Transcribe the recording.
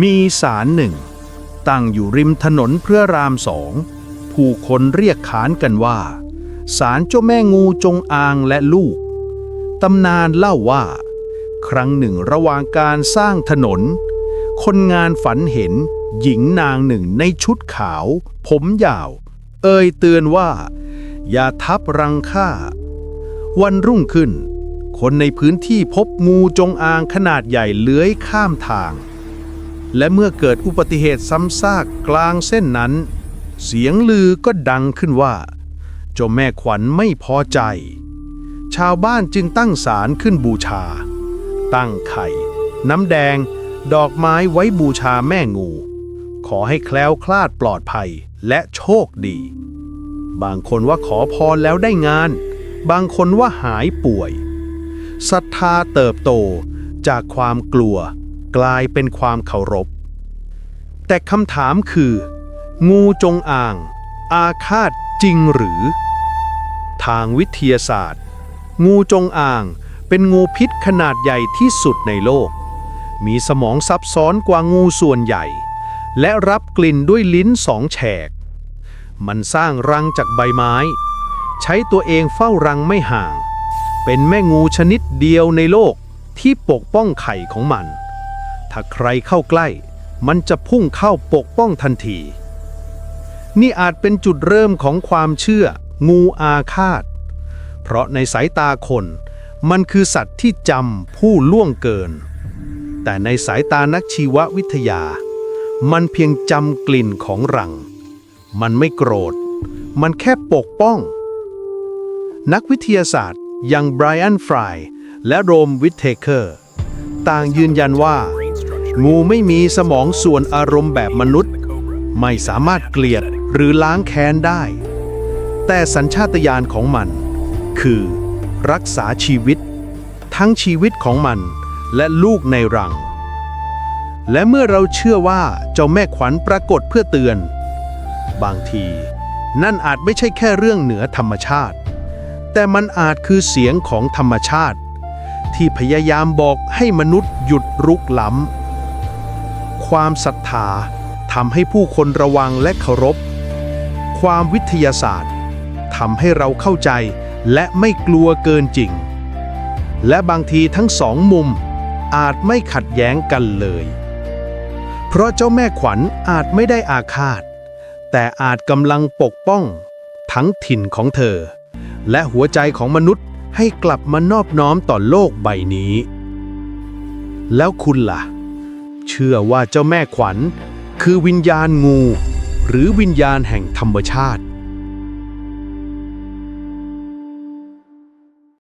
มีศาลหนึ่ง ตั้งอยู่ริมถนนเพื่อรามสองผู้คนเรียกขานกันว่าศาลเจ้าแม่งูจงอางและลูก ตำนานเล่าว่า ครั้งหนึ่งระหว่างการสร้างถนน คนงานฝันเห็นหญิงนางหนึ่งในชุดขาว ผมยาว เอ่ยเตือนว่า อย่าทับรังค่า วันรุ่งขึ้น คนในพื้นที่พบงูจงอางขนาดใหญ่เลื้อยข้ามทาง และเมื่อเกิดอุบัติเหตุซ้ำซากกลางเส้นนั้น เสียงลือก็ดังขึ้นว่า เจ้าแม่ขวัญไม่พอใจ ชาวบ้านจึงตั้งศาลขึ้นบูชา ตั้งไข่ น้ำแดง ดอกไม้ไว้บูชาแม่งู ขอให้แคล้วคลาดปลอดภัยและโชคดี บางคนว่าขอพรแล้วได้งาน บางคนว่าหายป่วยศรัทธาเติบโตจากความกลัว กลายเป็นความเคารพ แต่คำถามคือ งูจงอาง อาฆาตจริงหรือ ทางวิทยาศาสตร์ งูจงอางเป็นงูพิษขนาดใหญ่ที่สุดในโลก มีสมองซับซ้อนกว่างูส่วนใหญ่ และรับกลิ่นด้วยลิ้นสองแฉก มันสร้างรังจากใบไม้ ใช้ตัวเองเฝ้ารังไม่ห่าง เป็นแม่งูชนิดเดียวในโลกที่ปกป้องไข่ของมัน ถ้าใครเข้าใกล้ มันจะพุ่งเข้าปกป้องทันที นี่อาจเป็นจุดเริ่มของความเชื่อ งูอาฆาต เพราะในสายตาคน มันคือสัตว์ที่จำผู้ล่วงเกิน แต่ในสายตานักชีววิทยา มันเพียงจำกลิ่นของรัง มันไม่โกรธ มันแค่ปกป้อง นักวิทยาศาสตร์อย่างไบรอันฟรายและโรมวิทเทเคอร์ ต่างยืนยันว่า งูไม่มีสมองส่วนอารมณ์แบบมนุษย์ ไม่สามารถเกลียดหรือล้างแค้นได้ แต่สัญชาตญาณของมัน คือ รักษาชีวิต ทั้งชีวิตของมันและลูกในรัง และเมื่อเราเชื่อว่าเจ้าแม่ขวัญปรากฏเพื่อเตือน บางที นั่นอาจไม่ใช่แค่เรื่องเหนือธรรมชาติ แต่มันอาจคือเสียงของธรรมชาติ ที่พยายามบอกให้มนุษย์หยุดรุกล้ำ ความศรัทธาทำให้ผู้คนระวังและเคารพ ความวิทยาศาสตร์ทำให้เราเข้าใจและไม่กลัวเกินจริง และบางทีทั้งสองมุมอาจไม่ขัดแย้งกันเลย เพราะเจ้าแม่ขวัญอาจไม่ได้อาฆาต แต่อาจกำลังปกป้อง ทั้งถิ่นของเธอ และหัวใจของมนุษย์ให้กลับมานอบน้อมต่อโลกใบนี้ แล้วคุณล่ะ เชื่อว่าเจ้าแม่ขวัญ คือวิญญาณงู หรือวิญญาณแห่งธรรมชาติ